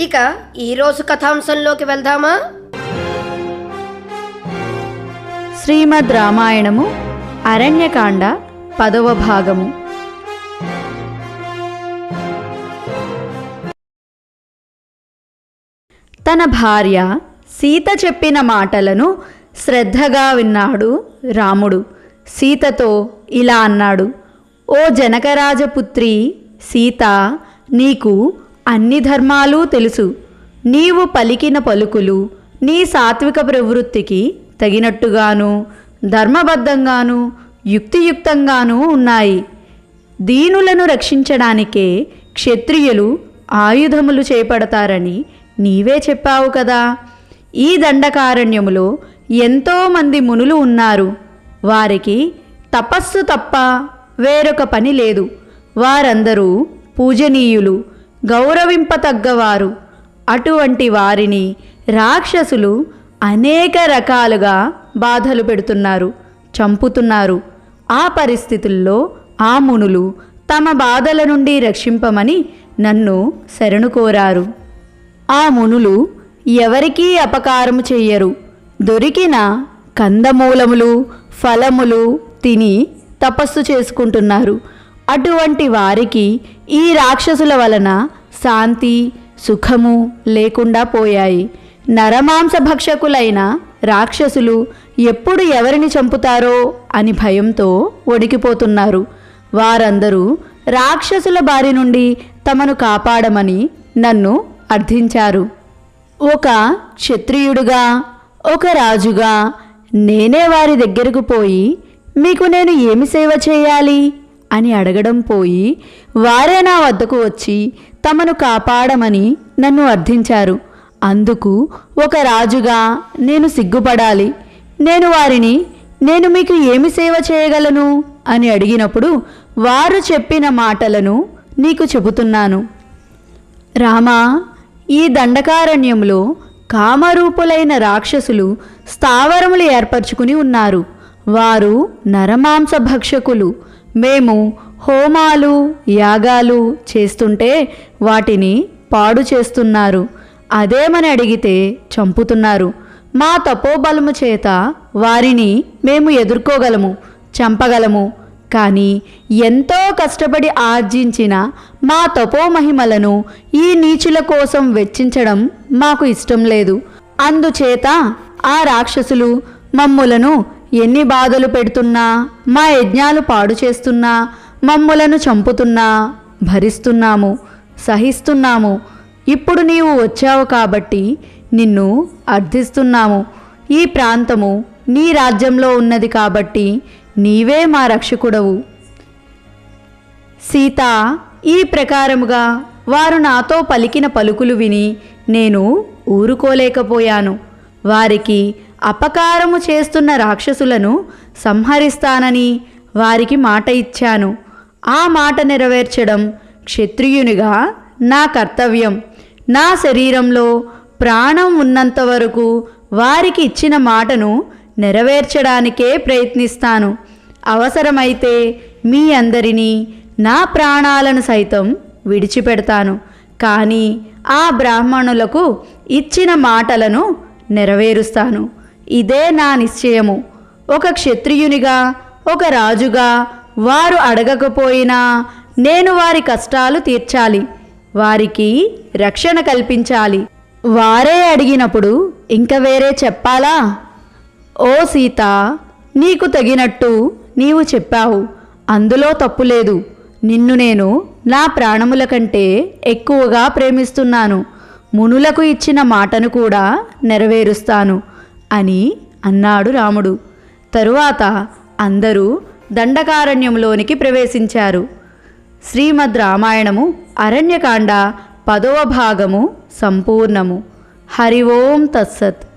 ఇక ఈరోజు కథాంశంలోకి వెళ్దామా? శ్రీమద్ రామాయణము అరణ్యకాండ పదవ భాగము. తన భార్య సీత చెప్పిన మాటలను శ్రద్ధగా విన్నాడు రాముడు. సీతతో ఇలా అన్నాడు ఓ జనకరాజపుత్రి సీత నీకు అన్ని ధర్మాలు తెలుసు. నీవు పలికిన పలుకులు నీ సాత్విక ప్రవృత్తికి తగినట్టుగాను ధర్మబద్ధంగాను యుక్తియుక్తంగానూ ఉన్నాయి. దీనులను రక్షించడానికే క్షత్రియులు ఆయుధములు చేపడతారని నీవే చెప్పావు కదా. ఈ దండకారణ్యములో ఎంతోమంది మునులు ఉన్నారు. వారికి తపస్సు తప్ప వేరొక పని లేదు. వారందరూ పూజనీయులు గౌరవింపతగ్గవారు. అటువంటి వారిని రాక్షసులు అనేక రకాలుగా బాధలు పెడుతున్నారు చంపుతున్నారు. ఆ పరిస్థితుల్లో ఆ మునులు తమ బాధల నుండి రక్షింపమని నన్ను శరణు కోరారు. ఆ మునులు ఎవరికీ అపకారము చెయ్యరు. దొరికిన కందమూలములు ఫలములు తిని తపస్సు చేసుకుంటున్నారు. అటువంటి వారికి ఈ రాక్షసుల వలన శాంతి సుఖము లేకుండా పోయాయి. నరమాంస భక్షకులైన రాక్షసులు ఎప్పుడు ఎవరిని చంపుతారో అని భయంతో వణికిపోతున్నారు వారందరూ రాక్షసుల బారి నుండి తమను కాపాడమని నన్ను అర్థించారు. ఒక క్షత్రియుడుగా ఒక రాజుగా నేనే వారి దగ్గరకు పోయి మీకు నేను ఏమి సేవ చేయాలి? అని అడగడం పోయి వారే నా వద్దకు వచ్చి తమను కాపాడమని నన్ను అర్థించారు. అందుకు ఒక రాజుగా నేను సిగ్గుపడాలి. నేను వారిని నేను మీకు ఏమి సేవ చేయగలను? అని అడిగినప్పుడు వారు చెప్పిన మాటలను నీకు చెబుతున్నాను. రామా ఈ దండకారణ్యంలో కామరూపులైన రాక్షసులు స్థావరములు ఏర్పరచుకుని ఉన్నారు. వారు నరమాంస భక్షకులు. మేము హోమాలు యాగాలు చేస్తుంటే వాటిని పాడు చేస్తున్నారు. అదేమని అడిగితే చంపుతున్నారు. మా తపోబలము చేత వారిని మేము ఎదుర్కోగలము చంపగలము. కానీ ఎంతో కష్టపడి ఆర్జించిన మా తపోమహిమలను ఈ నీచుల కోసం వెచ్చించడం మాకు ఇష్టం లేదు. అందుచేత ఆ రాక్షసులు మమ్ములను ఎన్ని బాధలు పెడుతున్నా? మా యజ్ఞాలు పాడు చేస్తున్నా మమ్ములను చంపుతున్నా భరిస్తున్నాము సహిస్తున్నాము. ఇప్పుడు నీవు వచ్చావు కాబట్టి నిన్ను అర్థిస్తున్నాము. ఈ ప్రాంతము నీ రాజ్యంలో ఉన్నది కాబట్టి నీవే మా రక్షకుడవు. సీత ఈ ప్రకారముగా వారు నాతో పలికిన పలుకులు విని నేను ఊరుకోలేకపోయాను. వారికి అపకారము చేస్తున్న రాక్షసులను సంహరిస్తానని వారికి మాట ఇచ్చాను. ఆ మాట నెరవేర్చడం క్షత్రియునిగా నా కర్తవ్యం. నా శరీరంలో ప్రాణం ఉన్నంత వరకు వారికి ఇచ్చిన మాటను నెరవేర్చడానికే ప్రయత్నిస్తాను. అవసరమైతే మీ అందరినీ నా ప్రాణాలను సైతం విడిచిపెడతాను. కానీ ఆ బ్రాహ్మణులకు ఇచ్చిన మాటలను నెరవేరుస్తాను. ఇదే నా నిశ్చయము. ఒక క్షత్రియునిగా ఒక రాజుగా వారు అడగకపోయినా నేను వారి కష్టాలు తీర్చాలి. వారికి రక్షణ కల్పించాలి. వారే అడిగినప్పుడు ఇంక వేరే చెప్పాలా? ఓ సీత నీకు తగినట్టు నీవు చెప్పావు. అందులో తప్పు లేదు. నిన్ను నేను నా ప్రాణముల కంటే ఎక్కువగా ప్రేమిస్తున్నాను. మునులకు ఇచ్చిన మాటను కూడా నెరవేరుస్తాను. అని అన్నాడు రాముడు. తరువాత అందరూ దండకారణ్యంలోనికి ప్రవేశించారు. శ్రీమద్ రామాయణము అరణ్యకాండ పదవ భాగము సంపూర్ణము. హరి ఓం తత్సత్.